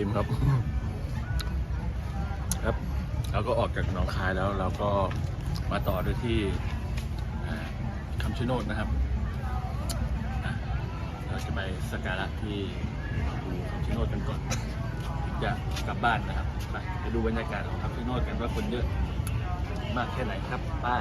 ติมครับ ครับ เราก็ออกจากหนองคายแล้วเราก็มาต่อด้วยที่คำชะโนดนะครับ เราจะไปสักการะที่ดูคำชะโนดกันก่อนถึงจะกลับบ้านนะครับ ไปไปดูบรรยากาศของคำชะโนดกันว่าคนเยอะมากแค่ไหนครับป้า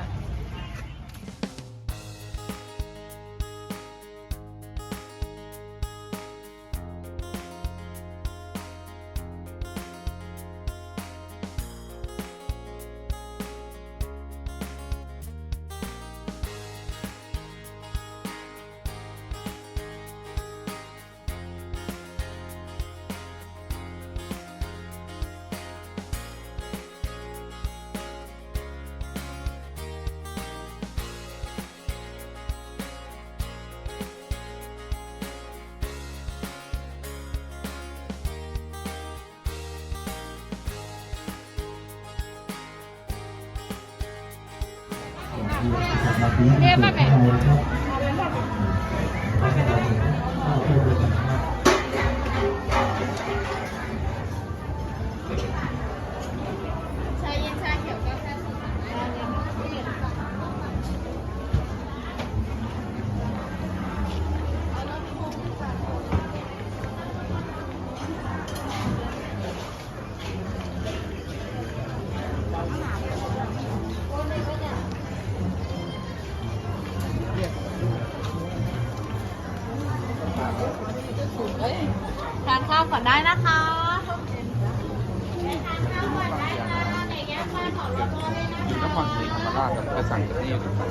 เรียกมาแบบ อนได้นะคะอยู่นครศรีธรรมราชครับไปสั่งจากนี่ครับวัน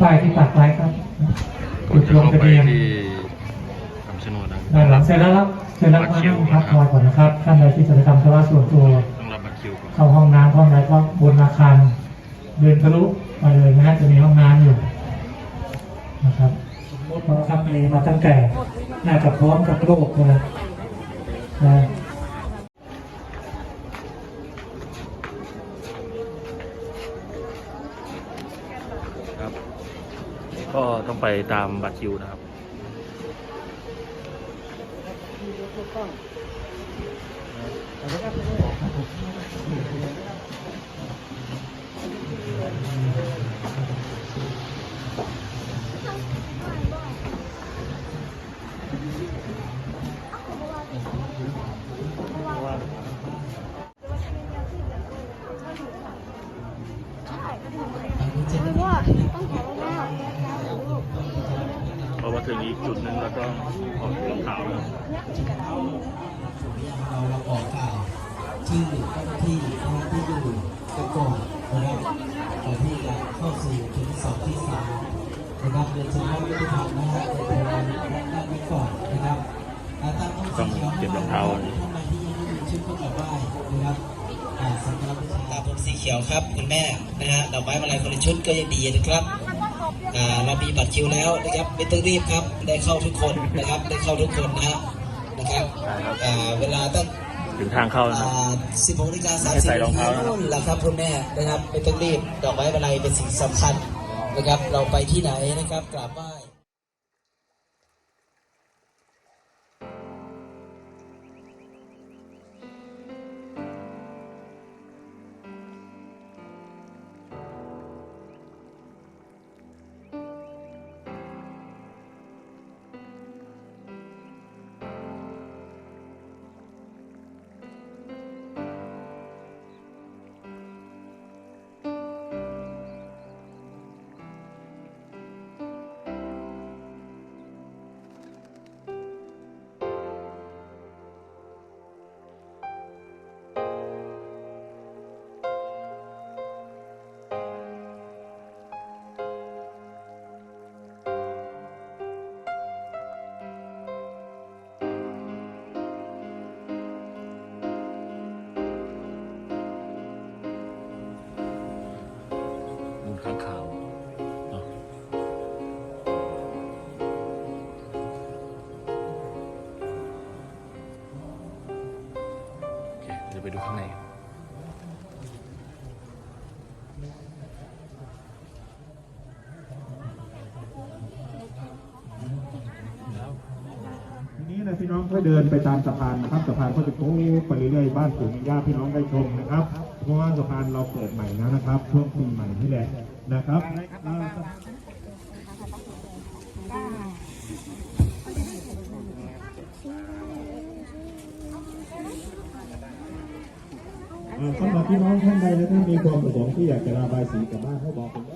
ป้ายที่ปักไว้ครับจุดลงเข้าทะไปเบียนที่คำชะโนดนะด้านหลังเสร็จแล้วครับเสร็จแล้วมานั่งพักคอยก่อนนะครับ ท่านใดที่จะไปทำธุระส่วนตัวต้องรับบัตรคิวก่อนเข้าห้องน้ำห้องไหนก็บนอาคารเดินทะลุมาเลยนะฮะจะมีห้องน้ำอยู่นะครับสมมติว่าครับมีมาตั้งแต่น่าจะพร้อมกับโรคเลยนะ ครับ ก็ ต้องไปตามบัตรคิวนะครับ พอมาถึงอีกจุดหนึ่งเราต้องออกรองเท้าแล้ว เราเราออกกล่าวชื่อเจ้าหน้า ที่คณะที่อยู่กันก่อนนะครับก่อนที่จะเข้าสู่จุดที่สองที่สามนะครับเรียนเชิญท่านผู้ทำนะฮะในครงการด้านนี้ก่อนนะครับต้องต้องเก็บรองเท้าท่านใดที่ยังไม่มีชุดก็กลับไหว้นะครับอ่าสักการะบูชาตาผมสีเขียวครับคุณแม่นะฮะดอกไม้มาลัยคนละชุดก็ยังดีนะครับเรามีบัตรคิวแล้วนะครับไม่ต้องรีบครับได้เข้าทุกคนนะครับได้เข้าทุกคนนะฮะนะครับเวลาตั้ง ถึงทางเข้าแล้วนะอ่า16นาฬิกาให้30ใส่นารองทีเท้านะครับ นู่นแหละครับคุณแม่นะครับไม่ต้องรีบดอกไม้อะไรเป็นสิ่งสำคัญนะครับ เราไปที่ไหนนะครับกราบไหว้ ไปดูข้างในทีนี้นะพี่น้องก็เดินไปตามสะพานนะครับสะพานก็จะโค้งไปเรื่อยๆบ้านปู่ย่าพี่น้องได้ชมนะครับ เพราะว่าสะพานเราเปิดใหม่แล้วนะครับช่วงปีใหม่นี่แหละนะครับอ่าอ่า สำหรับพี่น้องท่านใดนะถ้ามีความประสงค์ที่อยากจะระบายสีกับบ้านให้บอกผมได้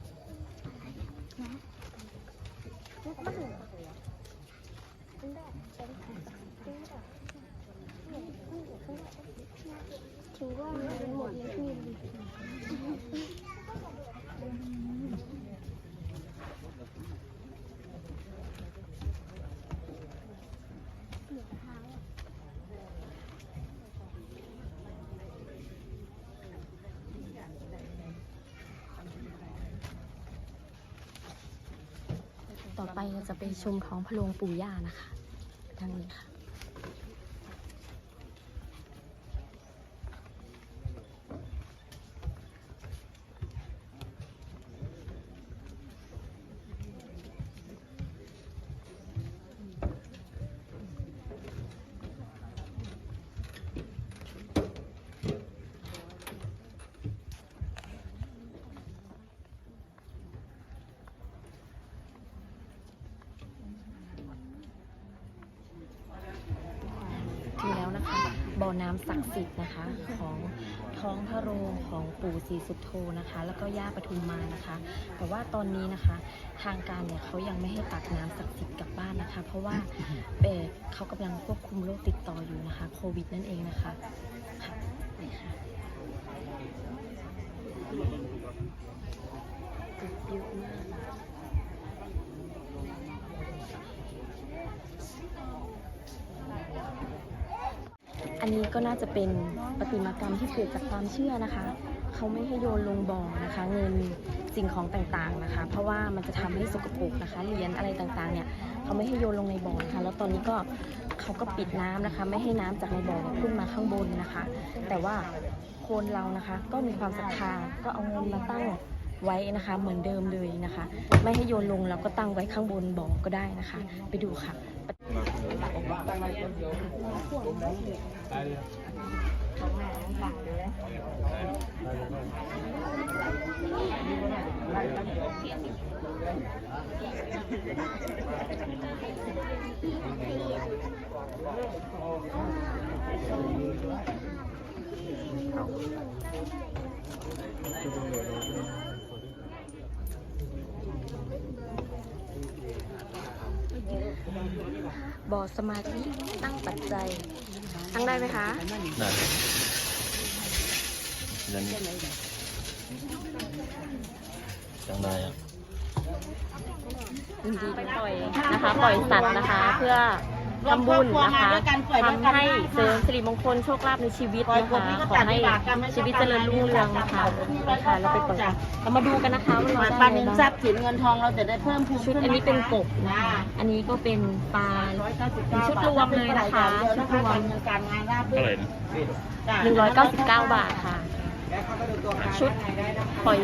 ถือว่ามันหมดเลยพี่ ต่อ ไปเราจะไปชมของพระโรงปู่ย่านะคะทางนี้ค่ะ มีแล้วนะคะบ่อ น้ำศักดิ์สิทธิ์นะคะ ของท้องพระโรงของปู่ศรีสุโธนะคะ แล้วก็ย่าปทุมมานะคะ แต่ว่าตอนนี้นะคะ ทางการเนี่ยเขายังไม่ให้ตักน้ำศักดิ์สิทธิ์กลับบ้านนะคะ เพราะว่าเอ่อเขากำลังควบคุมโรคติดต่ออยู่นะคะ โควิดนั่นเองนะคะค่ะนี่ค่ะเยอะมาก อันนี้ก็น่าจะเป็นประติมากรรมที่เกิดจากความเชื่อนะคะ เขาไม่ให้โยนลงบ่อนะคะ เงินสิ่งของต่างๆนะคะ เพราะว่ามันจะทำให้สกปรกนะคะเหรียญอะไรต่างๆเนี่ยเขาไม่ให้โยนลงในบ่อนะคะ แล้วตอนนี้ก็เขาก็ปิดน้ำนะคะ ไม่ให้น้ำจากในบ่อขึ้นมาข้างบนนะคะ แต่ว่าคนเรานะคะก็มีความศรัทธาก็เอาเงินมาตั้งไว้นะคะเหมือนเดิมเลยนะคะ ไม่ให้โยนลงเราก็ตั้งไว้ข้างบนบ่อก็ได้นะคะ ไปดูค่ะ บ่อสมาธิตั้งปัจจัย ตั้งได้ไหมคะ ได้เดี๋ยวนี้จังได้อะยินดีที่ปล่อยนะคะปล่อยสัตว์นะคะเพื่อ ทำบุญนะคะทำให้เสริมสิริมงคลโชคลาภในชีวิตนะคะขอให้ชีวิตเจริญรุ่งเรืองนะคะนะคะเราไปเปิดเรามาดูกันนะคะว่าเราวันได้หอะไรนึ่งทบ้ารังพย์สินเงินทองเราจะได้เพิ่มพูนชุดอันนี้เป็นกบนะคะอันนี้ก็เป็นปลาชุดรวมเลยนะคะชุดรวมเงินการงานราบเท่าไหร่นะ199 บาทค่ะ ชุดปล่อย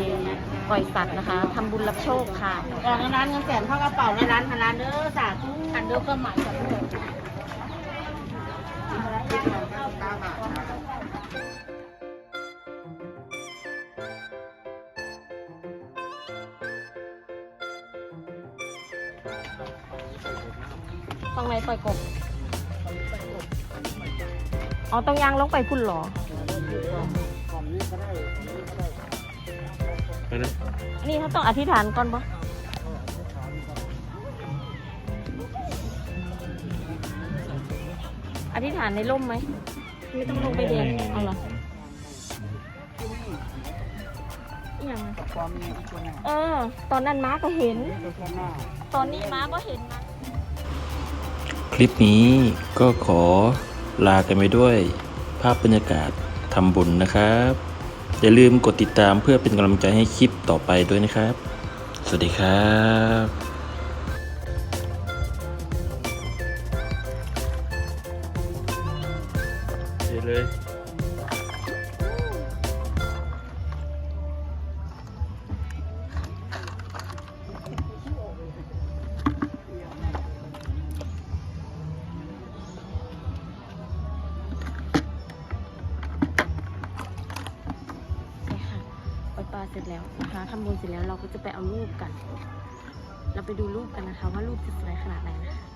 ปล่อยสัตว์นะคะทำบุญรับโชคค่ะกองร้านเงินแสนเข้ากระเป๋าในร้านพันล้านเด้อสาธุอันเดียวก็หมายกับเพื่อนตรงไหนปล่อยกบอ๋อต้องยางลงไปพุ่นเหรอ นนี้เขาต้องอธิษฐานก่อนปะอธิษฐานในร่มไหม ไม่ต้องลงไปเดนเอาเหรออหย่างอะเออ ตอนนั้นม้าก็เห็น ตอนนี้ม้าก็เห็นนะคลิปนี้ก็ขอลากันไปด้วย ภาพบรรยากาศทำบุญนะครับ อย่าลืมกดติดตามเพื่อเป็นกำลังใจให้คลิปต่อไปด้วยนะครับ สวัสดีครับ เสร็จแล้วนะคะทำบุญเสร็จแล้วเราก็จะไปเอารูปกัน เราไปดูรูปกันนะคะ ว่ารูปจะสวยขนาดไหนนะคะ